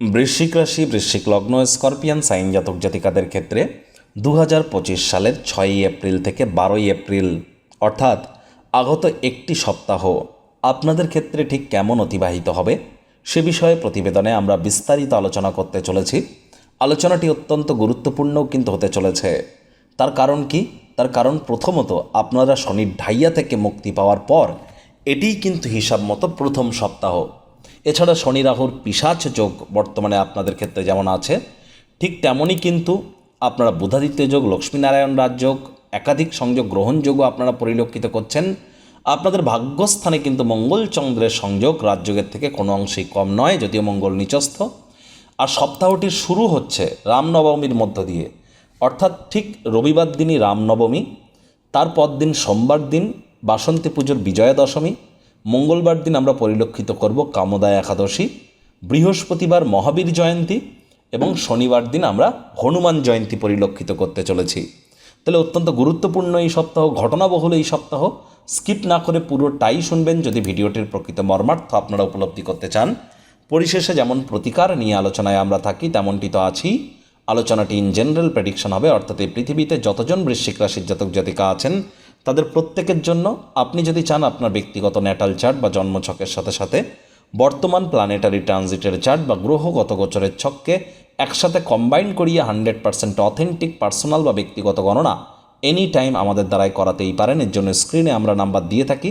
বৃশ্চিক রাশি, বৃশ্চিক লগ্ন, স্করপিয়ান, সাইন জাতক জাতিকাদের ক্ষেত্রে দু হাজার পঁচিশ সালের ছয়ই এপ্রিল থেকে বারোই এপ্রিল, অর্থাৎ আগত একটি সপ্তাহ, আপনাদের ক্ষেত্রে ঠিক কেমন অতিবাহিত হবে? সে বিষয়ে প্রতিবেদনে আমরা বিস্তারিত আলোচনা করতে চলেছি। আলোচনাটি অত্যন্ত গুরুত্বপূর্ণও কিন্তু হতে চলেছে। তার কারণ কি? তার কারণ প্রথমত, আপনারা শনির ঢাইয়া থেকে মুক্তি পাওয়ার পর, এটিই কিন্তু হিসাব মতো প্রথম সপ্তাহ। এছাড়া শনি রাহুর পিসাচ যোগ বর্তমানে আপনাদের ক্ষেত্রে যেমন আছে, ঠিক তেমনই কিন্তু আপনারা বুধাদিত্য যোগ, লক্ষ্মীনারায়ণ রাজযোগ একাধিক সংযোগ গ্রহণযোগও আপনারা পরিলক্ষিত করছেন। আপনাদের ভাগ্যস্থানে কিন্তু মঙ্গল চন্দ্রের সংযোগ রাজযোগের থেকে কোনো অংশেই কম নয়, যদিও মঙ্গল নিচস্থ। আর সপ্তাহটির শুরু হচ্ছে রামনবমীর মধ্য দিয়ে, অর্থাৎ ঠিক রবিবার দিনই রামনবমী তারপর দিন সোমবার দিন বাসন্তী পুজোর বিজয়া দশমী মঙ্গলবার দিন আমরা পরিলক্ষিত করব কামোদা একাদশী, বৃহস্পতিবার মহাবীর জয়ন্তী এবং শনিবার দিন আমরা হনুমান জয়ন্তী পরিলক্ষিত করতে চলেছি। তাহলে অত্যন্ত গুরুত্বপূর্ণ এই সপ্তাহ, ঘটনাবহুল এই সপ্তাহ। স্কিপ না করে পুরোটাই শুনবেন যদি ভিডিওটির প্রকৃত মর্মার্থ আপনারা উপলব্ধি করতে চান। পরিশেষে যেমন প্রতিকার নিয়ে আলোচনায় আমরা থাকি, তেমনটি তো আছি আলোচনাটি ইন জেনারেল প্রেডিকশন হবে, অর্থাৎ এই পৃথিবীতে যতজন বৃশ্চিক রাশির জাতক জাতিকা আছেন তাদের প্রত্যেকের জন্য আপনি যদি চান আপনার ব্যক্তিগত ন্যাটাল চার্ট বা জন্মছকের সাথে সাথে, বর্তমান প্ল্যানেটারি ট্রানজিটের চার্ট বা গ্রহগত গোচরের ছককে একসাথে কম্বাইন করিয়ে হান্ড্রেড পার্সেন্ট অথেন্টিক পার্সোনাল বা ব্যক্তিগত গণনা এনি টাইম আমাদের দ্বারাই করাতেই পারেন। এর জন্য স্ক্রিনে আমরা নাম্বার দিয়ে থাকি।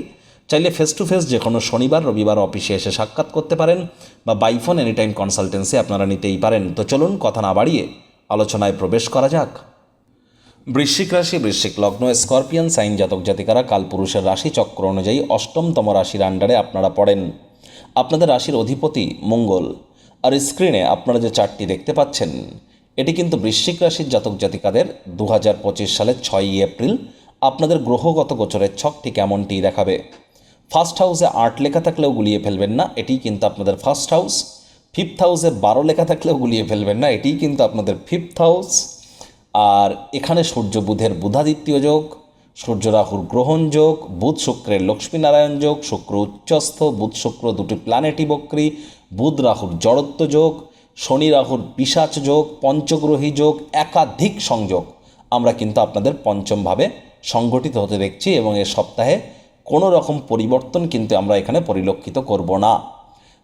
চাইলে ফেস টু ফেস যে কোনো শনিবার, রবিবার অফিসে এসে সাক্ষাৎ করতে পারেন বা বাইফোন এনি টাইম কনসালটেন্সি আপনারা নিতেই পারেন। তো চলুন কথা না বাড়িয়ে আলোচনায় প্রবেশ করা যাক। বৃশ্চিক রাশি, বৃশ্চিক লগ্ন, স্করপিয়ান, সাইন জাতক জাতিকারা কালপুরুষের রাশি চক্র অনুযায়ী অষ্টমতম রাশির আন্ডারে আপনারা পড়েন। আপনাদের রাশির অধিপতি মঙ্গল। আর স্ক্রিনে আপনারা যে চারটি দেখতে পাচ্ছেন, এটি কিন্তু বৃশ্চিক রাশির জাতক জাতিকাদের দু হাজার পঁচিশ সালের ছয়ই এপ্রিল আপনাদের গ্রহগত গোচরের ছকটি কেমনটি দেখাবে। ফার্স্ট হাউসে আট লেখা থাকলেও গুলিয়ে ফেলবেন না, এটি কিন্তু আপনাদের ফার্স্ট হাউস ফিফথ হাউসে বারো লেখা থাকলেও গুলিয়ে ফেলবেন না, এটি কিন্তু আপনাদের ফিফথ হাউস আর এখানে সূর্য বুধের বুধাদিত্য যোগ, সূর্য রাহুর গ্রহণ যোগ, বুধ শুক্রের লক্ষ্মীনারায়ণ যোগ, শুক্র উচ্চস্থ, বুধ শুক্র দুটি প্ল্যানেটই বক্রী, বুধ রাহুর জড়ত্ব যোগ, শনি রাহুর পিসাচ যোগ, পঞ্চগ্রহী যোগ, একাধিক সংযোগ। আমরা কিন্তু আপনাদের পঞ্চমভাবে সংগঠিত হতে দেখছি এবং এ সপ্তাহে কোনো রকম পরিবর্তন কিন্তু আমরা এখানে পরিলক্ষিত করব না।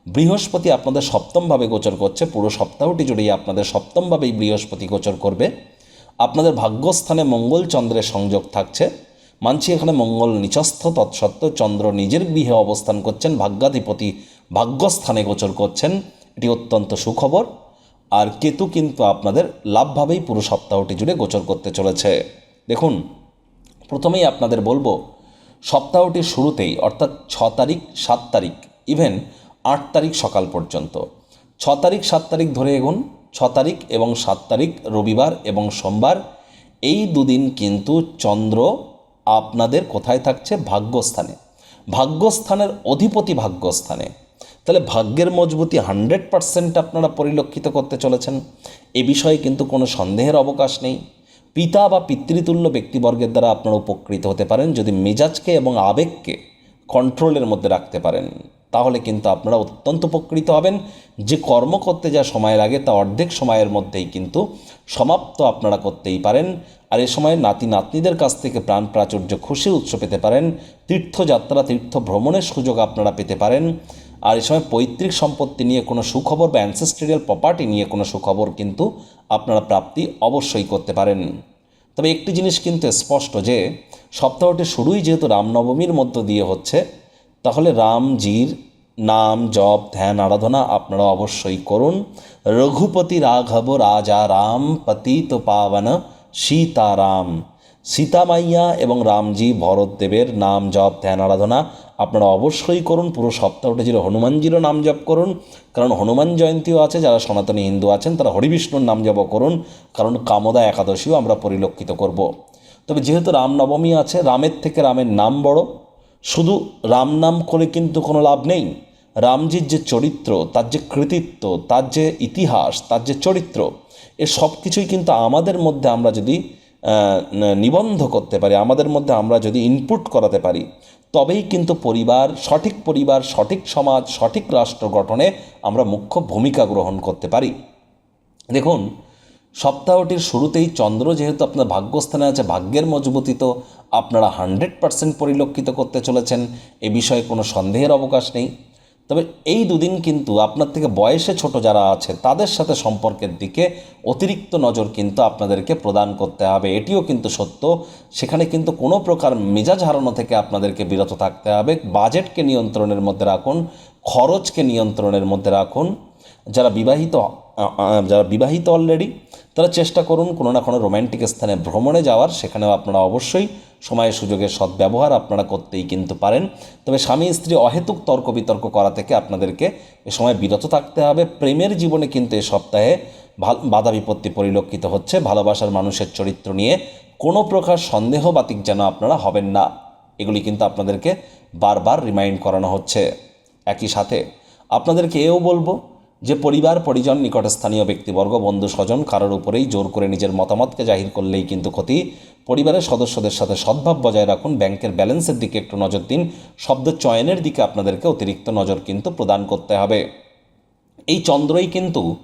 বৃহস্পতি আপনাদের সপ্তমভাবে গোচর করছে, পুরো সপ্তাহটি জুড়েই আপনাদের সপ্তমভাবেই বৃহস্পতি গোচর করবে। আপনাদের ভাগ্যস্থানে মঙ্গল চন্দ্রের সংযোগ থাকছে। মানছি এখানে মঙ্গল নিচস্থ তৎসত্ত্বেও চন্দ্র নিজের গৃহে অবস্থান করছেন, ভাগ্যাধিপতি ভাগ্যস্থানে গোচর করছেন। এটি অত্যন্ত সুখবর। আর কেতু কিন্তু আপনাদের লাভভাবেই পুরো সপ্তাহটি জুড়ে গোচর করতে চলেছে। দেখুন, প্রথমেই আপনাদের বলব, সপ্তাহটির শুরুতেই, অর্থাৎ ছ তারিখ, সাত তারিখ ইভেন আট তারিখ সকাল পর্যন্ত। ছ তারিখ, সাত তারিখ ধরে এগুন। ছ তারিখ এবং সাত তারিখ, রবিবার এবং সোমবার, এই দুদিন কিন্তু চন্দ্র আপনাদের কোথায় থাকছে? ভাগ্যস্থানে। ভাগ্যস্থানের অধিপতি ভাগ্যস্থানে। তাহলে ভাগ্যের মজবুতি হান্ড্রেড পারসেন্ট আপনারা পরিলক্ষিত করতে চলেছেন। এ বিষয়ে কিন্তু কোনো সন্দেহের অবকাশ নেই। পিতা বা পিতৃতুল্য ব্যক্তিবর্গের দ্বারা আপনারা উপকৃত হতে পারেন, যদি মেজাজকে এবং আবেগকে কন্ট্রোলের মধ্যে রাখতে পারেন। তাহলে কিন্তু আপনারা অত্যন্ত উপকৃত হবেন। যে কর্ম করতে যা সময় লাগে, তা অর্ধেক সময়ের মধ্যেই কিন্তু সমাপ্ত আপনারা করতেই পারেন। আর এ সময় নাতি নাতনিদের কাছ থেকে প্রাণ প্রাচুর্য, খুশির উৎস পেতে পারেন। তীর্থযাত্রা তীর্থ ভ্রমণের সুযোগ আপনারা পেতে পারেন। আর এ সময় পৈতৃক সম্পত্তি নিয়ে কোনো সুখবর বা অ্যানসেস্ট্রিয়াল প্রপার্টি নিয়ে কোনো সুখবর কিন্তু আপনারা প্রাপ্তি অবশ্যই করতে পারেন। তবে একটি জিনিস কিন্তু স্পষ্ট যে সপ্তাহটি শুরুই যেহেতু রামনবমীর মধ্য দিয়ে হচ্ছে তাহলে রামজির নাম, জপ, ধ্যান, আরাধনা আপনারা অবশ্যই করুন। রঘুপতি রাঘব, রাজা রাম, পতিত পাবন, সীতারাম। সীতামাইয়া এবং রামজি ভরতদেবের নাম, জপ, ধ্যান, আরাধনা আপনারা অবশ্যই করুন। পুরো সপ্তাহটা ছিল হনুমানজিরও নাম জপ করুন। কারণ হনুমান জয়ন্তীও আছে, যারা সনাতনী হিন্দু আছেন তারা হরিবিষ্ণুর নাম জপ করুন। কারণ কামদা একাদশীও আমরা পরিলক্ষিত করব। তবে যেহেতু রামনবমী আছে, রামের থেকে রামের নাম বড়। শুধু রাম নাম করে কিন্তু কোনো লাভ নেই। রামজির যে চরিত্র, তার যে কৃতিত্ব, তার যে ইতিহাস, তার যে চরিত্র, এ সব কিছুই কিন্তু আমাদের মধ্যে আমরা যদি নিবন্ধ করতে পারি, আমাদের মধ্যে আমরা যদি ইনপুট করাতে পারি, তবেই কিন্তু পরিবার, সঠিক পরিবার, সঠিক সমাজ, সঠিক রাষ্ট্র গঠনে আমরা মুখ্য ভূমিকা গ্রহণ করতে পারি। দেখুন সপ্তাহটির শুরুতেই চন্দ্র যেহেতু আপনার ভাগ্যস্থানে আছে, ভাগ্যের মজবুতি, তো আপনারা হান্ড্রেড পার্সেন্ট পরিলক্ষিত করতে চলেছেন। এ বিষয়ে কোনো সন্দেহের অবকাশ নেই। তবে এই দুদিন কিন্তু আপনার থেকে বয়সে ছোট যারা আছে, তাদের সাথে সম্পর্কের দিকে অতিরিক্ত নজর কিন্তু আপনাদেরকে প্রদান করতে হবে। এটিও কিন্তু সত্য। সেখানে কিন্তু কোনো প্রকার মেজাজ হারানো থেকে আপনাদেরকে বিরত থাকতে হবে। বাজেটকে নিয়ন্ত্রণের মধ্যে রাখুন, খরচকে নিয়ন্ত্রণের মধ্যে রাখুন। যারা বিবাহিত যারা বিবাহিত অলরেডি তারা চেষ্টা করুন কোনো না কোনো রোম্যান্টিক স্থানে ভ্রমণে যাওয়ার। সেখানেও আপনারা অবশ্যই সময় সুযোগের সদ্ব্যবহার আপনারা করতেই কিন্তু পারেন। তবে স্বামী, স্ত্রী অহেতুক তর্ক বিতর্ক করা থেকে আপনাদেরকে এ সময় বিরত থাকতে হবে। প্রেমের জীবনে কিন্তু এ সপ্তাহে বাধা বিপত্তি পরিলক্ষিত হচ্ছে। ভালোবাসার মানুষের চরিত্র নিয়ে কোনো প্রকার সন্দেহ বাতিক যেন আপনারা হবেন না। এগুলি কিন্তু আপনাদেরকে বারবার রিমাইন্ড করানো হচ্ছে। একই সাথে আপনাদেরকে এও বলব যে পরিবার, পরিজন, নিকটস্থানীয় ব্যক্তিবর্গ, বন্ধু, স্বজন কারোর উপরেই জোর করে নিজের মতামতকে জাহির করলেই কিন্তু ক্ষতি। পরিবারের সদস্যদের সাথে সদ্ভাব বজায় রাখুন। ব্যাংকের ব্যালেন্সের দিকে একটু নজর দিন। শব্দ চয়নের দিকে আপনাদেরকে অতিরিক্ত নজর কিন্তু প্রদান করতে হবে। এই চন্দ্রই কিন্তু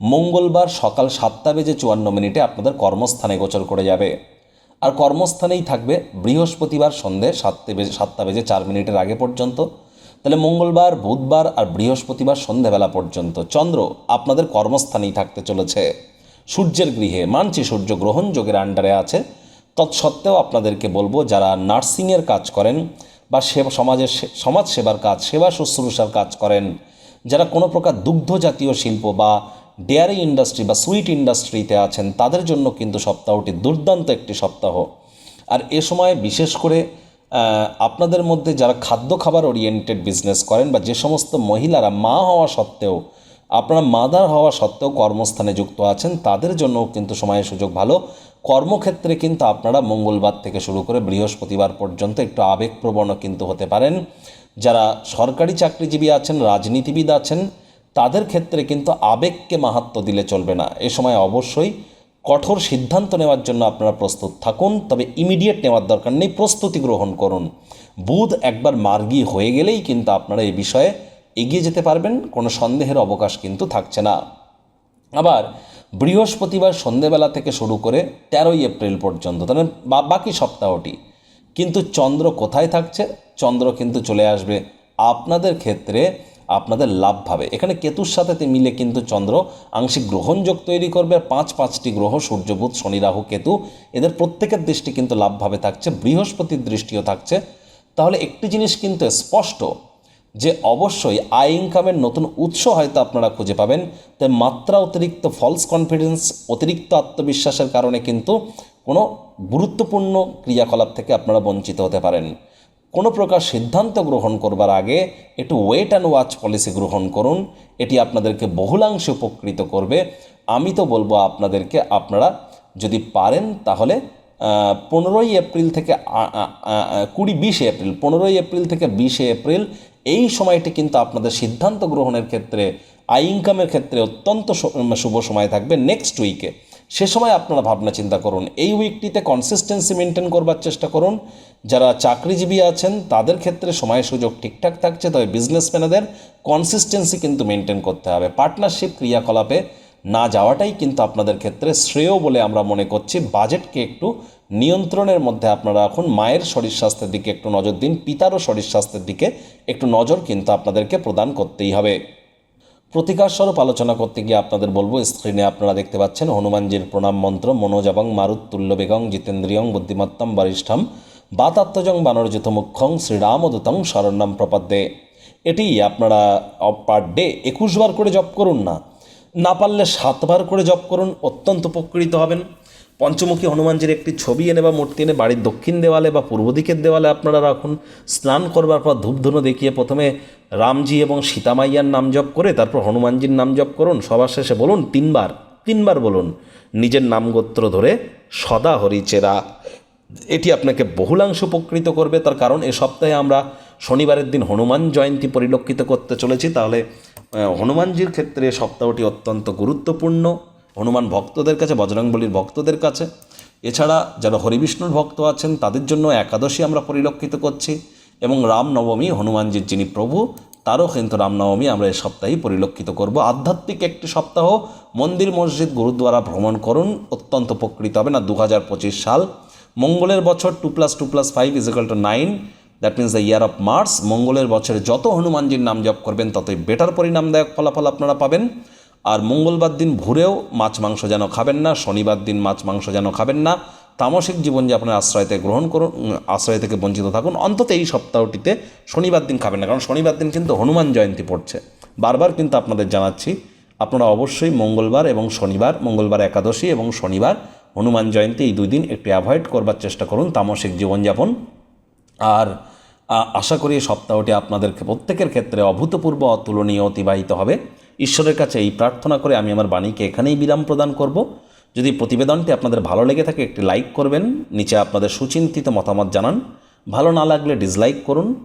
মঙ্গলবার সকাল সাতটা বেজে চুয়ান্ন মিনিটে আপনাদের কর্মস্থানে গোচর করে যাবে। আর কর্মস্থানেই থাকবে বৃহস্পতিবার সন্ধে সাতটা বেজে সাতটা বেজে চার মিনিটের আগে পর্যন্ত। তাহলে মঙ্গলবার, বুধবার আর বৃহস্পতিবার সন্ধেবেলা পর্যন্ত চন্দ্র আপনাদের কর্মস্থানেই থাকতে চলেছে। সূর্যের গৃহে, মানছি সূর্য গ্রহণ যোগের আন্ডারে আছে। তৎসত্ত্বেও আপনাদেরকে বলব, যারা নার্সিংয়ের কাজ করেন বা সেবা সমাজের সমাজ সেবার কাজ, সেবা শুশ্রূষার কাজ করেন, যারা কোনো প্রকার দুগ্ধ জাতীয় শিল্প বা ডেয়ারি ইন্ডাস্ট্রি বা সুইট ইন্ডাস্ট্রিতে আছেন, তাদের জন্য কিন্তু সপ্তাহটি দুর্দান্ত একটি সপ্তাহ। আর এ সময় বিশেষ করে আপনাদের মধ্যে যারা খাদ্য খাবার ওরিয়েন্টেড বিজনেস করেন বা যে সমস্ত মহিলারা মা হওয়া সত্ত্বেও, আপনারা মাদার হওয়া সত্ত্বেও কর্মস্থানে যুক্ত আছেন, তাদের জন্য কিন্তু সময়ের সুযোগ ভালো। কর্মক্ষেত্রে কিন্তু আপনারা মঙ্গলবার থেকে শুরু করে বৃহস্পতিবার পর্যন্ত একটু আবেগপ্রবণ কিন্তু হতে পারেন। যারা সরকারি চাকরিজীবী আছেন, রাজনীতিবিদ আছেন, তাদের ক্ষেত্রে কিন্তু আবেগকে মাহাত্ম দিলে চলবে না। এ সময় অবশ্যই কঠোর সিদ্ধান্ত নেওয়ার জন্য আপনারা প্রস্তুত থাকুন, তবে ইমিডিয়েট নেওয়ার দরকার নেই, প্রস্তুতি গ্রহণ করুন। বুধ একবার মার্গী হয়ে গেলেই কিন্তু আপনারা এই বিষয়ে এগিয়ে যেতে পারবেন, কোনো সন্দেহের অবকাশ কিন্তু থাকছে না। আবার বৃহস্পতিবার সন্ধেবেলা থেকে শুরু করে তেরোই এপ্রিল পর্যন্ত, তাহলে বাকি সপ্তাহটি। কিন্তু চন্দ্র কোথায় থাকছে? চন্দ্র কিন্তু চলে আসবে আপনাদের ক্ষেত্রে আপনাদের লাভ পাবে এখানে কেতুর সাথে মিলে কিন্তু চন্দ্র আংশিক গ্রহণযোগ তৈরি করবে পাঁচ পাঁচটি গ্রহ সূর্য বুধ শনি, রাহু, কেতু, এদের প্রত্যেকের দৃষ্টি কিন্তু লাভভাবে থাকছে, বৃহস্পতির দৃষ্টিও থাকছে। তাহলে একটি জিনিস কিন্তু স্পষ্ট, যে অবশ্যই আয় ইনকামের নতুন উৎস হয়তো আপনারা খুঁজে পাবেন তাই মাত্রা অতিরিক্ত ফলস কনফিডেন্স অতিরিক্ত আত্মবিশ্বাসের কারণে কিন্তু কোনো গুরুত্বপূর্ণ ক্রিয়াকলাপ থেকে আপনারা বঞ্চিত হতে পারেন। কোনো প্রকার সিদ্ধান্ত গ্রহণ করবার আগে একটু ওয়েট অ্যান্ড ওয়াচ পলিসি গ্রহণ করুন। এটি আপনাদেরকে বহুলাংশে উপকৃত করবে। আমি তো বলব আপনাদেরকে, আপনারা যদি পারেন তাহলে পনেরোই এপ্রিল থেকে কুড়ি, বিশে এপ্রিল, পনেরোই এপ্রিল থেকে বিশে এপ্রিল, এই সময়টি কিন্তু আপনাদের সিদ্ধান্ত গ্রহণের ক্ষেত্রে আই ইনকামের ক্ষেত্রে অত্যন্ত শুভ সময় থাকবে নেক্সট উইকে সে সময় আপনারা ভাবনা চিন্তা করুন। এই উইকটিতে কনসিস্টেন্সি মেনটেন করবার চেষ্টা করুন। যারা চাকরিজীবী আছেন, তাদের ক্ষেত্রে সময় সুযোগ ঠিকঠাক থাকছে, তবে বিজনেসম্যানেদের কনসিস্টেন্সি কিন্তু মেনটেন করতে হবে। পার্টনারশিপ ক্রিয়াকলাপে না যাওয়াটাই কিন্তু আপনাদের ক্ষেত্রে শ্রেয় বলে আমরা মনে করছি। বাজেটকে একটু নিয়ন্ত্রণের মধ্যে আপনারা এখন মায়ের শরীর স্বাস্থ্যের দিকে একটু নজর দিন, পিতারও শরীর স্বাস্থ্যের দিকে একটু নজর কিন্তু আপনাদেরকে প্রদান করতেই হবে। প্রতিকার স্বরূপ আলোচনা করতে গিয়ে আপনাদের বলব স্ক্রিনে আপনারা দেখতে পাচ্ছেন হনুমানজির প্রণাম মন্ত্র, মনোজ এবং মারুত্তুল্য বেগং জিতেন্দ্রিয়ং, বুদ্ধিমত্তম, বরিষ্ঠম। বাতাত্মজং বানরজিত মুখ্যং শ্রীরামদূতং শরণ্যম প্রপদ্যে। এটি আপনারা পার ডে একুশ বার করে জপ করুন না। না পারলে সাতবার করে জপ করুন, অত্যন্ত উপকৃত হবেন। পঞ্চমুখী হনুমানজির একটি ছবি এনে বা মূর্তি এনে বাড়ির দক্ষিণ দেওয়ালে বা পূর্ব দিকের দেওয়ালে আপনারা রাখুন। স্নান করবার পর ধূপধুনো দেখিয়ে প্রথমে রামজি এবং সীতামাইয়ার নাম জপ করে তারপর হনুমানজির নাম জপ করুন। সবার শেষে বলুন, তিনবার তিনবার বলুন। নিজের নাম গোত্র ধরে সদা হরিচেরা। এটি আপনাকে বহুলাংশ উপকৃত করবে। তার কারণ, এ সপ্তাহে আমরা শনিবারের দিন হনুমান জয়ন্তী পরিলক্ষিত করতে চলেছি। তাহলে হনুমানজির ক্ষেত্রে সপ্তাহটি অত্যন্ত গুরুত্বপূর্ণ। হনুমান ভক্তদের কাছে, বজরংবলীর ভক্তদের কাছে। এছাড়া, যারা হরিবিষ্ণুর ভক্ত আছেন, তাদের জন্য একাদশী আমরা পরিলক্ষিত করছি। এবং রামনবমী, হনুমানজির যিনি প্রভু, তারও কিন্তু রামনবমী আমরা এই সপ্তাহেই পরিলক্ষিত করব। আধ্যাত্মিক একটি সপ্তাহ, মন্দির, মসজিদ, গুরুদ্বারা ভ্রমণ করুন। অত্যন্ত উপকৃত হবে না দু হাজার পঁচিশ সাল মঙ্গলের বছর two plus two plus five equal two nine that means the year of Mars মঙ্গলের বছরে যত হনুমানজির নাম জপ করবেন, ততই বেটার পরিণামদায়ক ফলাফল আপনারা পাবেন। আর মঙ্গলবার দিন ভোরেও মাছ মাংস যেন খাবেন না, শনিবার দিন মাছ মাংস যেন খাবেন না। তামসিক জীবনযাপনের আশ্রয় থেকে গ্রহণ করুন, আশ্রয় থেকে বঞ্চিত থাকুন। অন্তত এই সপ্তাহটিতে শনিবার দিন খাবেন না, কারণ শনিবার দিন কিন্তু হনুমান জয়ন্তী পড়ছে। বারবার কিন্তু আপনাদের জানাচ্ছি, আপনারা অবশ্যই মঙ্গলবার এবং শনিবার, মঙ্গলবার একাদশী এবং শনিবার হনুমান জয়ন্তী এই দুই দিন একটু অ্যাভয়েড করবার চেষ্টা করুন, তামসিক জীবনযাপন। আর আশা করি সপ্তাহটি আপনাদের প্রত্যেকের ক্ষেত্রে অভূতপূর্ব, অতুলনীয়, অতিবাহিত হবে। ঈশ্বরের কাছে এই প্রার্থনা করে আমি আমার বাণীকে এখানেই বিরাম প্রদান করব। যদি প্রতিবেদনটি আপনাদের ভালো লেগে থাকে, একটি লাইক করবেন, নিচে আপনাদের সুচিন্তিত মতামত জানান। ভালো না লাগলে ডিসলাইক করুন।